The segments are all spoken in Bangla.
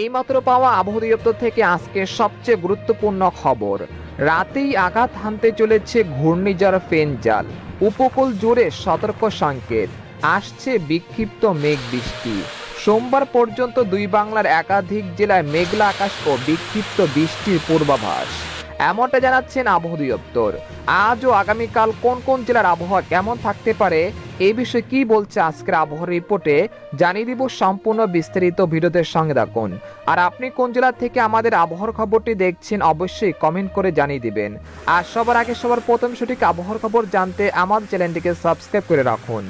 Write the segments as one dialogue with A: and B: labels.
A: এইমাত্র পাওয়া আবহাওয়া দপ্তর থেকে আজকে সবচেয়ে গুরুত্বপূর্ণ খবর। রাতেই আঘাত হানতে চলেছে ঘূর্ণিঝড় ফেনজাল। উপকূল জুড়ে সতর্ক সংকেত। আসছে বিক্ষিপ্ত মেঘ বৃষ্টি। সোমবার পর্যন্ত দুই বাংলার একাধিক জেলায় মেঘলা আকাশ ও বিক্ষিপ্ত বৃষ্টির পূর্বাভাস। এমনটা জানাচ্ছেন আবহাওয়া দপ্তর। আজ ও আগামীকাল কোন কোন জেলার আবহাওয়া কেমন থাকতে পারে এই বিষয়ে কি বলছে আজকের আবহাওয়ার রিপোর্টে জানিয়ে দিব সম্পূর্ণ বিস্তারিত ভিডিওদের সঙ্গে থাকুন। আর আপনি কোন জেলা থেকে আমাদের আবহাওয়ার খবরটি দেখছেন, অবশ্যই কমেন্ট করে জানিয়ে দিবেন। আর সবার আগে সবার প্রথম সঠিক আবহাওয়ার খবর জানতে আমার চ্যানেলটিকে সাবস্ক্রাইব করে রাখুন।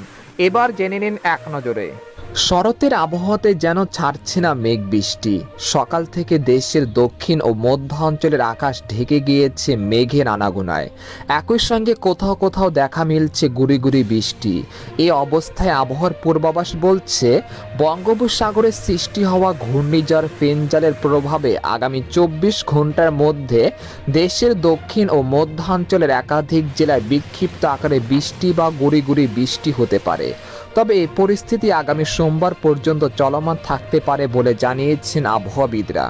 A: এবার জেনে নিন এক নজরে। শরতের আবহাওয়াতে যেন ছাড়ছে না মেঘ বৃষ্টি। সকাল থেকে দেশের দক্ষিণ ও মধ্য অঞ্চলের আকাশ ঢেকে গিয়েছে মেঘের আনাগোনায়। একই সঙ্গে কোথাও কোথাও দেখা মিলছে গুড়ি গুড়ি বৃষ্টি। এই অবস্থায় আবহাওয়ার পূর্বাভাস বলছে, বঙ্গোপসাগরে সৃষ্টি হওয়া ঘূর্ণিঝড় ফেনজালের প্রভাবে আগামী চব্বিশ ঘণ্টার মধ্যে দেশের দক্ষিণ ও মধ্যাঞ্চলের একাধিক জেলায় বিক্ষিপ্ত আকারে বৃষ্টি বা গুড়ি গুড়ি বৃষ্টি হতে পারে। তবে এই পরিস্থিতি আগামী সোমবার পর্যন্ত চলমান থাকতে পারে বলে জানিয়েছেন আবহাওয়াবিদরা।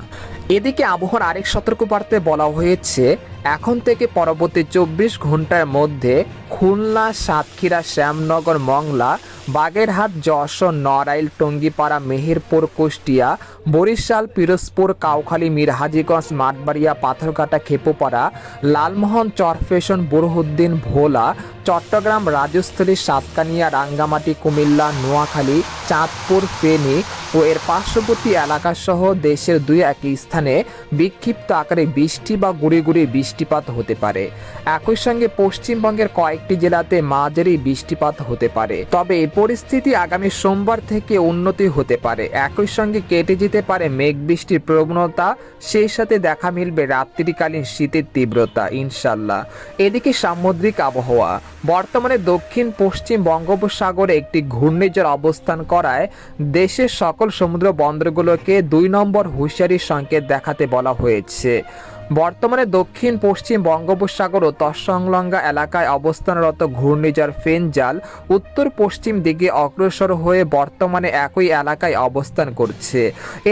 A: এদিকে আবহাওয়ার আরেক সতর্কবার্তায় বলা হয়েছে এখন থেকে পরবর্তী চব্বিশ ঘণ্টার মধ্যে খুলনা, সাতক্ষীরা, শ্যামনগর, মংলা, বাগেরহাট, যশোর, নড়াইল, টঙ্গিপাড়া, মেহেরপুর, কুষ্টিয়া, বরিশাল, পিরোজপুর, কাউখালী, মিরহাজিগঞ্জ, মাঠবাড়িয়া, পাথরঘাটা, খেপুপাড়া, লালমোহন, চরফেশন, বুরহুদ্দিন, ভোলা, চট্টগ্রাম, রাজস্থলী, সাতকানিয়া, রাঙ্গামাটি, কুমিল্লা, নোয়াখালী, চাঁদপুর, ফেনী ও এর পার্শ্ববর্তী এলাকাসহ দেশের দুই এক স্থানে বিক্ষিপ্ত আকারে বৃষ্টি বা গুড়ি গুড়ি বৃষ্টিপাত হতে পারে। একই সঙ্গে পশ্চিমবঙ্গের কয়েকটি জেলাতে মাঝারি বৃষ্টিপাত হতে পারে। তবে এই পরিস্থিতি আগামী সোমবার থেকে উন্নতি হতে পারে। একই সঙ্গে কেটে যেতে পারে মেঘ বৃষ্টির প্রবণতা। সেই সাথে দেখা মিলবে রাত্রিকালীন শীতের তীব্রতা, ইনশাল্লাহ। এদিকে সামুদ্রিক আবহাওয়া। বর্তমানে দক্ষিণ পশ্চিম বঙ্গোপসাগরে একটি ঘূর্ণিঝড় অবস্থান করায় দেশের সকল সমুদ্র বন্দরগুলোকে দুই নম্বর হুঁশিয়ারির সংকেত দেখাতে বলা হয়েছে। বর্তমানে দক্ষিণ, পশ্চিম বঙ্গোপসাগর ও তৎসংলগ্ন এলাকায় অবস্থানরত ঘূর্ণিঝড় ফেনজাল উত্তর পশ্চিম দিকে অগ্রসর হয়ে বর্তমানে একই এলাকায় অবস্থান করছে।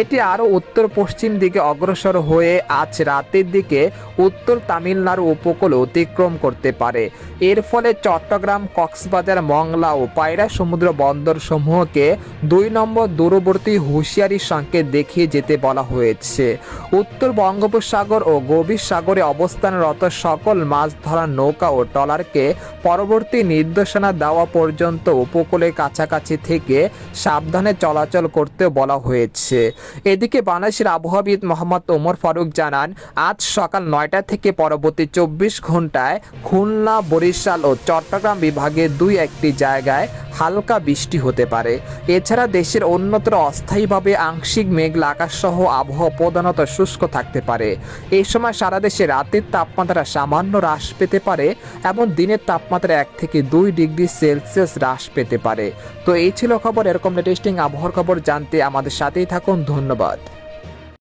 A: এটি আরও উত্তর পশ্চিম দিকে অগ্রসর হয়ে আজ রাতের দিকে উত্তর তামিলনাড়ু উপকূল অতিক্রম করতে পারে। এর ফলে চট্টগ্রাম, কক্সবাজার, মংলা ও পায়রা সমুদ্র বন্দর সমূহকে দুই নম্বর দূরবর্তী হুঁশিয়ারি সংকেত দেখিয়ে যেতে বলা হয়েছে। উত্তর বঙ্গোপসাগর ও গভীর সাগরে অবস্থানরত সকল মাছ ধরার নৌকা ও ট্রলারকে পরবর্তী নির্দেশনা দেওয়া পর্যন্ত উপকূলের কাছাকাছি থেকে সাবধানে চলাচল করতে বলা হয়েছে। এদিকে বাংলাদেশের আবহাওয়াবিদ মোহাম্মদ ওমর ফারুক জানান, আজ সকাল নয়টা থেকে পরবর্তী চব্বিশ ঘন্টায় খুলনা, বরিশাল ও চট্টগ্রাম বিভাগে দুই একটি জায়গায় হালকা বৃষ্টি হতে পারে। এছাড়া দেশের অন্যত্র অস্থায়ীভাবে আংশিক মেঘলা আকাশ সহ আবহাওয়া প্রধানত শুষ্ক থাকতে পারে। এই সময় সারা দেশে রাতের তাপমাত্রা সামান্য হ্রাস পেতে পারে এবং দিনের তাপমাত্রা এক থেকে দুই ডিগ্রি সেলসিয়াস হ্রাস পেতে পারে। তো এই ছিল খবর, এরকম লেটেস্টিং আবহাওয়ার খবর জানতে আমাদের সাথেই থাকুন, ধন্যবাদ।